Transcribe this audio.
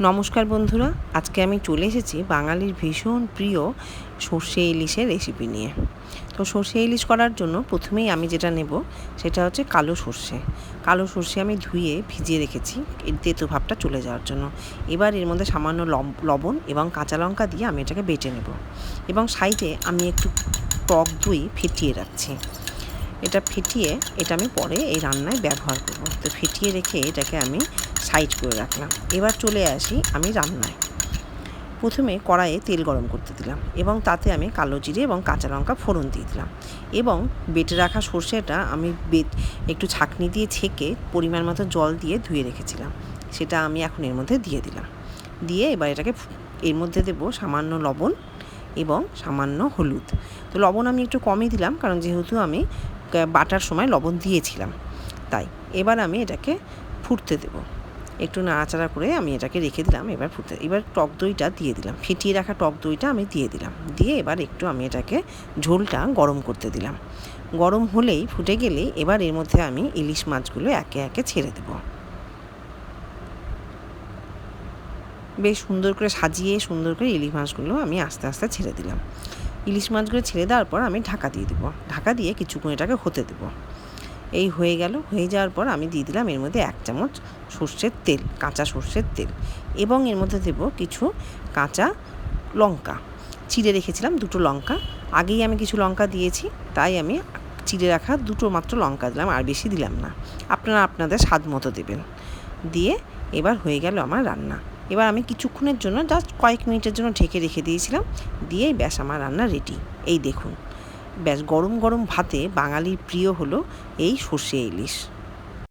নমস্কার বন্ধুরা, আজকে আমি চলে এসেছি বাঙালির ভীষণ প্রিয় সর্ষে ইলিশের রেসিপি নিয়ে। তো সর্ষে ইলিশ করার জন্য প্রথমেই আমি যেটা নেব, সেটা হচ্ছে কালো সর্ষে। কালো সর্ষে আমি ধুয়ে ভিজিয়ে রেখেছি এর তেতো ভাবটা চলে যাওয়ার জন্য। এবার এর মধ্যে সামান্য লব- লবণ এবং কাঁচা লঙ্কা দিয়ে আমি এটাকে বেটে নেব। এবং সাইডে আমি একটু টক দই ফেটিয়ে রাখছি। এটা ফেটিয়ে, এটা আমি পরে এই রান্নায় ব্যবহার করব। তো ফেটিয়ে রেখে এটাকে আমি সাইড করে রাখলাম। এবার চলে আসি আমি রান্নায়। প্রথমে কড়াইয়ে তেল গরম করতে দিলাম এবং তাতে আমি কালো জিরে এবং কাঁচা লঙ্কা ফোড়ন দিয়ে দিলাম এবং বেটে রাখা সর্ষেটা আমি বেট, একটু ছাঁকনি দিয়ে ছেঁকে পরিমাণ মতো জল দিয়ে ধুয়ে রেখেছিলাম। সেটা আমি এখন এর মধ্যে দিয়ে দিলাম। দিয়ে এবার এটাকে এর মধ্যে দেবো সামান্য লবণ এবং সামান্য হলুদ। তো লবণ আমি একটু কমই দিলাম কারণ যেহেতু আমি বাটার সময় লবণ দিয়েছিলাম। তাই, এবার আমি এটাকে ফুটতে দেবো। একটু নাড়াচাড়া করে আমি এটাকে রেখে দিলাম, এবার ফুটতে, এবার টক দইটা দিয়ে দিলাম। ফেটিয়ে রাখা টক দইটা আমি দিয়ে দিলাম। দিয়ে এবার একটু আমি এটাকে ঝোলটা গরম করতে দিলাম। গরম হলেই ফুটে গেলেই এবার এর মধ্যে আমি ইলিশ মাছগুলো একে একে ছেড়ে দেবো। বেশ সুন্দর করে সাজিয়ে সুন্দর করে ইলিশ মাছগুলো আমি আস্তে আস্তে ছেড়ে দিলাম। ইলিশ মাছগুলো ছেড়ে দেওয়ার পর আমি ঢাকা দিয়ে দেবো। ঢাকা দিয়ে কিছুক্ষণ এটাকে হতে দেবো। এই হয়ে গেল। হয়ে যাওয়ার পর আমি দিয়ে দিলাম এর মধ্যে এক চামচ সর্ষের তেল, কাঁচা সর্ষের তেল এবং এর মধ্যে দেবো কিছু কাঁচা লঙ্কা। চিড়ে রেখেছিলাম দুটো লঙ্কা। আগেই আমি কিছু লঙ্কা দিয়েছি, তাই আমি চিড়ে রাখা দুটো মাত্র লঙ্কা দিলাম, আর বেশি দিলাম না। আপনারা আপনাদের স্বাদ মতো দেবেন। দিয়ে এবার হয়ে গেল আমার রান্না। এবার আমি কিছুক্ষণের জন্য জাস্ট কয়েক মিনিটের জন্য ঢেকে রেখে দিয়েছিলাম। দিয়েই ব্যাস আমার রান্না রেডি এই দেখুন, ব্যাস গরম গরম ভাতে বাঙালির প্রিয় হলো এই সর্ষে ইলিশ।